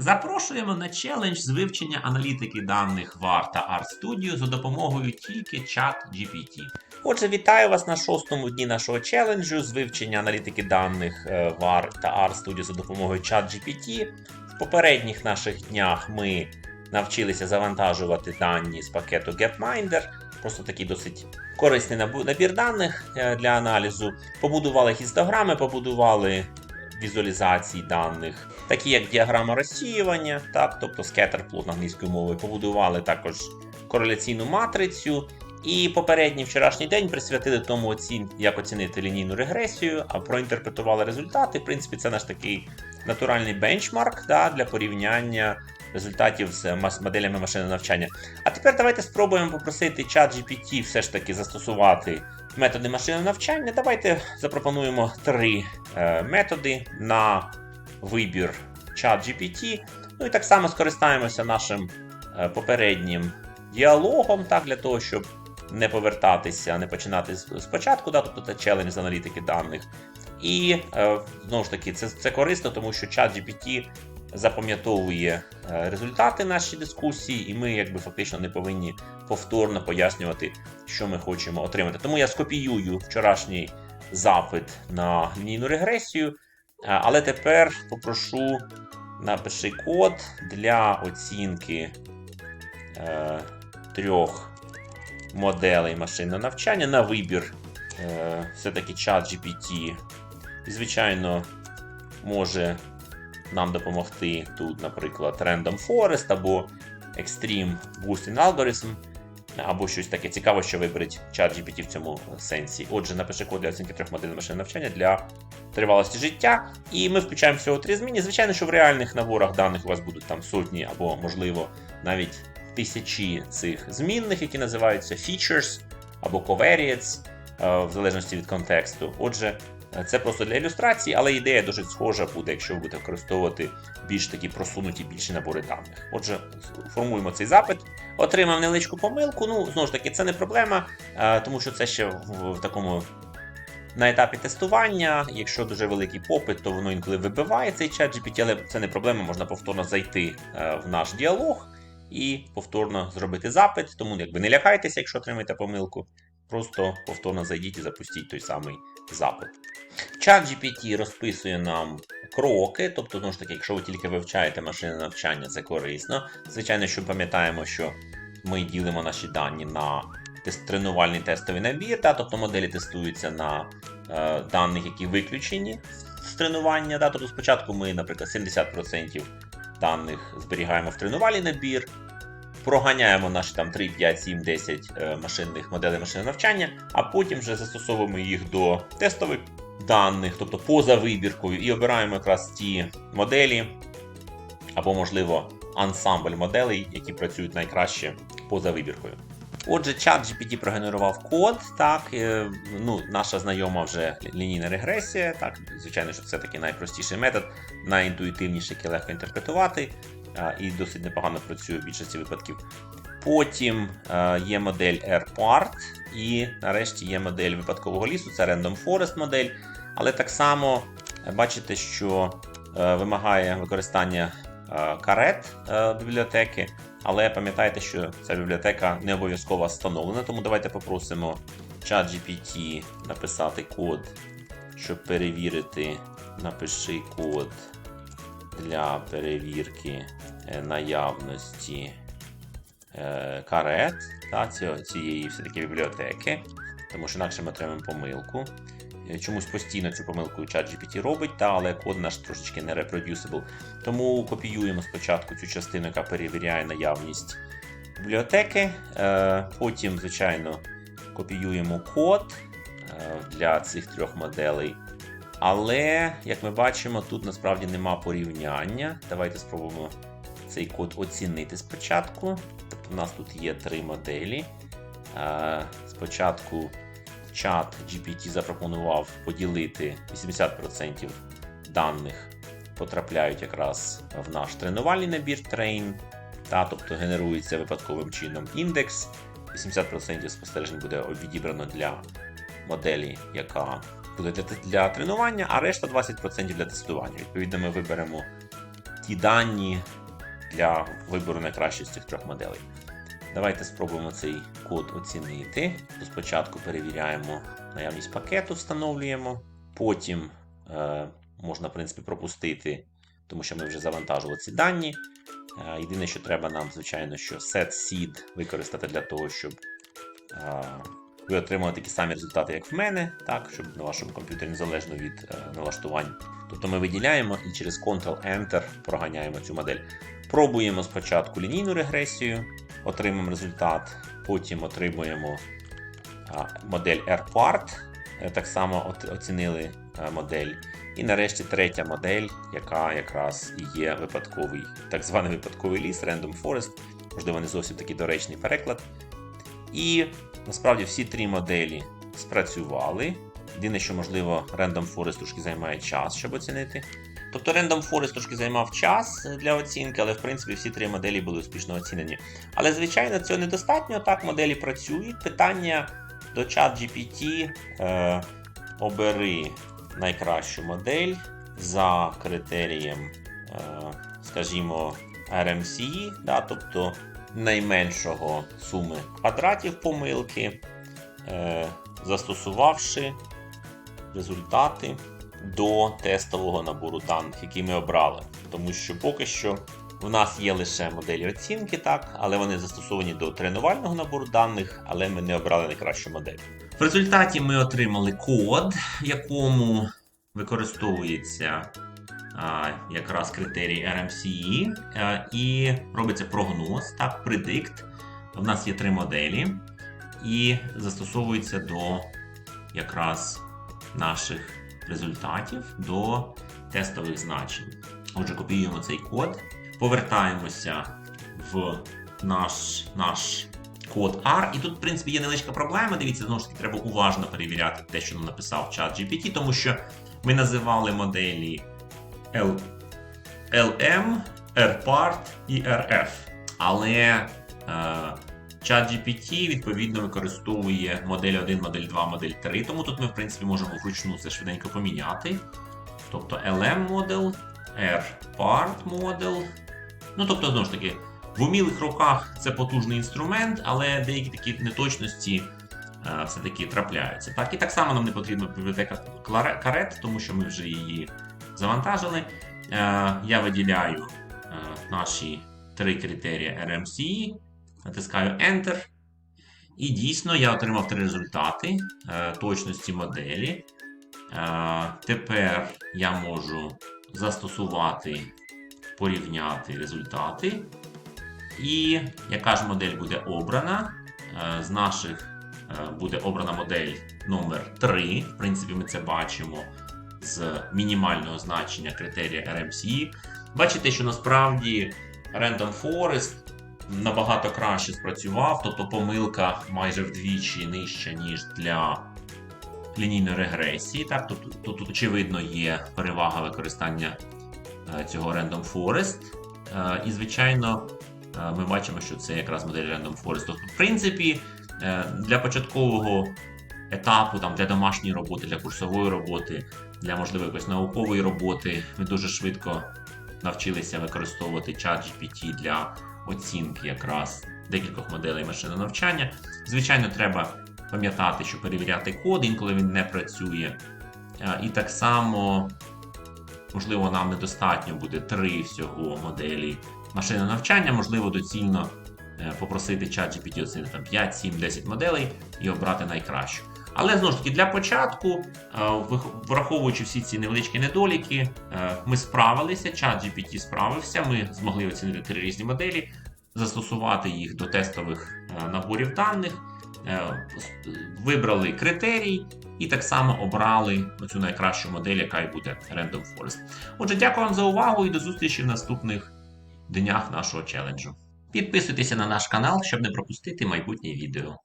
Запрошуємо на челендж з вивчення аналітики даних VAR та RStudio за допомогою тільки чат GPT. Отже, вітаю вас на шостому дні нашого челенджу з вивчення аналітики даних е, VAR та RStudio за допомогою чат GPT. В попередніх наших днях ми навчилися завантажувати дані з пакету GapMinder. Просто такий досить корисний набір даних е, для аналізу. Побудували гістограми, побудували візуалізації даних, такі як діаграма розсіювання, так, тобто скеттерплот англійською мовою, побудували також кореляційну матрицю. І попередній вчорашній день присвятили тому, оцін, як оцінити лінійну регресію, а проінтерпретували результати. В принципі, це наш такий натуральний бенчмарк да, для порівняння результатів з моделями машинного навчання. А тепер давайте спробуємо попросити чат GPT все ж таки застосувати методи машинного навчання. Давайте запропонуємо три е, методи на вибір чат GPT. Ну і так само скористаємося нашим е, попереднім діалогом, так, для того, щоб не повертатися, не починати спочатку, да, тобто це челендж з аналітики даних. І е, знову ж таки, це, це корисно, тому що чат GPT запам'ятовує е, результати нашої дискусії, і ми якби фактично не повинні повторно пояснювати, що ми хочемо отримати. Тому я скопіюю вчорашній запит на лінійну регресію, але тепер попрошу напиши код для оцінки е, трьох моделей машинного навчання на вибір е, все-таки чат GPT. І, звичайно, може нам допомогти тут, наприклад, Random Forest або Extreme Boosting Algorithm, або щось таке цікаве, що виберуть чат GPT в цьому сенсі. Отже, напиши код для оцінки трьох моделей машинного навчання для тривалості життя. І ми включаємо всього три зміни. Звичайно, що в реальних наборах даних у вас будуть там сотні або, можливо, навіть тисячі цих змінних, які називаються features або covariates, е, в залежності від контексту. Отже, це просто для ілюстрації, але ідея дуже схожа буде, якщо ви будете використовувати більш такі просунуті більші набори даних. Отже, формуємо цей запит. Отримав невеличку помилку. Ну, знову ж таки, це не проблема, е, тому що це ще в, такому. На етапі тестування, якщо дуже великий попит, то воно інколи вибиває цей чат GPT, але це не проблема, можна повторно зайти е, в наш діалог і повторно зробити запит. Тому якби не лякайтеся, якщо отримаєте помилку, просто повторно зайдіть і запустіть той самий запит. Чат GPT розписує нам кроки, тобто, знову ж таки, якщо ви тільки вивчаєте машинне навчання, це корисно. Звичайно, що пам'ятаємо, що ми ділимо наші дані на тренувальний тестовий набір, та, тобто моделі тестуються на е, даних, які виключені з тренування. Та, тобто спочатку ми, наприклад, 70% даних зберігаємо в тренувальний набір. Проганяємо наші там 3, 5, 7, 10 е, машинних моделей машинного навчання, а потім вже застосовуємо їх до тестових даних, тобто поза вибіркою, і обираємо якраз ті моделі, або, можливо, ансамбль моделей, які працюють найкраще поза вибіркою. Отже, чат GPT прогенерував код, так, е, ну, наша знайома вже лінійна регресія, так, звичайно, що це такий найпростіший метод, найінтуїтивніший, який легко інтерпретувати, і досить непогано працює в більшості випадків. Потім е, є модель AirPart, і нарешті є модель випадкового лісу, це Random Forest модель. Але так само е, бачите, що е, вимагає використання карет бібліотеки. Але пам'ятайте, що ця бібліотека не обов'язково встановлена, тому давайте попросимо ChatGPT написати код, щоб перевірити. Напиши код для перевірки наявності е, карет та, цієї все-таки бібліотеки, тому що інакше ми отримаємо помилку. Е, Чомусь постійно цю помилку ChatGPT робить, та, але код наш трошечки не reproducible. Тому копіюємо спочатку цю частину, яка перевіряє наявність бібліотеки. Е, Потім, звичайно, копіюємо код е, для цих трьох моделей. Але, як ми бачимо, тут насправді нема порівняння. Давайте спробуємо цей код оцінити спочатку. Тобто, у нас тут є три моделі. Е, Спочатку чат GPT запропонував поділити 80% даних потрапляють якраз в наш тренувальний набір Train, та, тобто генерується випадковим чином індекс. 80% спостережень буде відібрано для моделі, яка буде для, для тренування, а решта 20% для тестування. Відповідно, ми виберемо ті дані для вибору найкращої з цих трьох моделей. Давайте спробуємо цей код оцінити. Спочатку перевіряємо наявність пакету, встановлюємо. Потім е, можна, в принципі, пропустити, тому що ми вже завантажили ці дані. Е, єдине, що треба нам, звичайно, що setSeed використати для того, щоб е, ви отримали такі самі результати, як в мене, так, щоб на вашому комп'ютері незалежно від е, налаштувань. Тобто ми виділяємо і через Ctrl-Enter проганяємо цю модель. Пробуємо спочатку лінійну регресію, отримаємо результат, потім отримуємо модель AirPart, е, так само оцінили е, модель. І нарешті третя модель, яка якраз є випадковий, так званий випадковий ліс, Random Forest, можливо, не зовсім такий доречний переклад. І насправді всі три моделі спрацювали. Єдине, що можливо, Random Forest трошки займає час, щоб оцінити. Тобто Random Forest трошки займав час для оцінки, але в принципі всі три моделі були успішно оцінені. Але, звичайно, цього недостатньо. Так, моделі працюють. Питання до ChatGPT е, обери найкращу модель за критерієм, е, скажімо, RMCE, да, тобто найменшого суми квадратів помилки, е, застосувавши результати до тестового набору даних, який ми обрали. Тому що поки що в нас є лише моделі оцінки, так, але вони застосовані до тренувального набору даних, але ми не обрали найкращу модель. В результаті ми отримали код, в якому використовується якраз критерій RMCE, і робиться прогноз, так, predict. У нас є три моделі, і застосовується до якраз наших результатів до тестових значень. Отже, копіюємо цей код, повертаємося в наш, наш код R. І тут, в принципі, є невеличка проблема. Дивіться, знову ж таки, треба уважно перевіряти те, що нам написав чат GPT, тому що ми називали моделі L, LM, RPart і RF. Але е, ChatGPT відповідно використовує модель 1, модель 2, модель 3, тому тут ми, в принципі, можемо вручну це швиденько поміняти. Тобто LM модел, R-Part модел. Ну, тобто, знову ж таки, в умілих руках це потужний інструмент, але деякі такі неточності е, все-таки трапляються. Так, і так само нам не потрібна бібліотека Caret, тому що ми вже її завантажили. Е, я виділяю е, наші три критерії RMCE, натискаю Enter. І дійсно я отримав три результати е, точності моделі. Тепер я можу застосувати, порівняти результати. І яка ж модель буде обрана? З наших буде обрана модель номер 3. В принципі, ми це бачимо з мінімального значення критерія RMCE. Бачите, що насправді Random Forest набагато краще спрацював, тобто помилка майже вдвічі нижча, ніж для лінійної регресії. Так, тобто тут, очевидно є перевага використання е, цього Random Forest. Е, І, звичайно, е, ми бачимо, що це якраз модель Random Forest. Тобто, в принципі, для початкового етапу, там, для домашньої роботи, для курсової роботи, для можливо якоїсь наукової роботи, ми дуже швидко навчилися використовувати чат GPT для оцінки якраз декількох моделей машинного навчання. Звичайно, треба пам'ятати, що перевіряти код, інколи він не працює. Е, І так само, можливо, нам недостатньо буде три всього моделі машинного навчання, можливо, доцільно е, попросити чат GPT оцінити там 5, 7, 10 моделей і обрати найкращу. Але знову ж таки, для початку, е, враховуючи всі ці невеличкі недоліки, е, ми справилися, чат GPT справився, ми змогли оцінити три різні моделі, застосувати їх до тестових е, наборів даних, вибрали критерій і так само обрали цю найкращу модель, яка і буде Random Forest. Отже, дякую вам за увагу і до зустрічі в наступних днях нашого челенджу. Підписуйтеся на наш канал, щоб не пропустити майбутнє відео.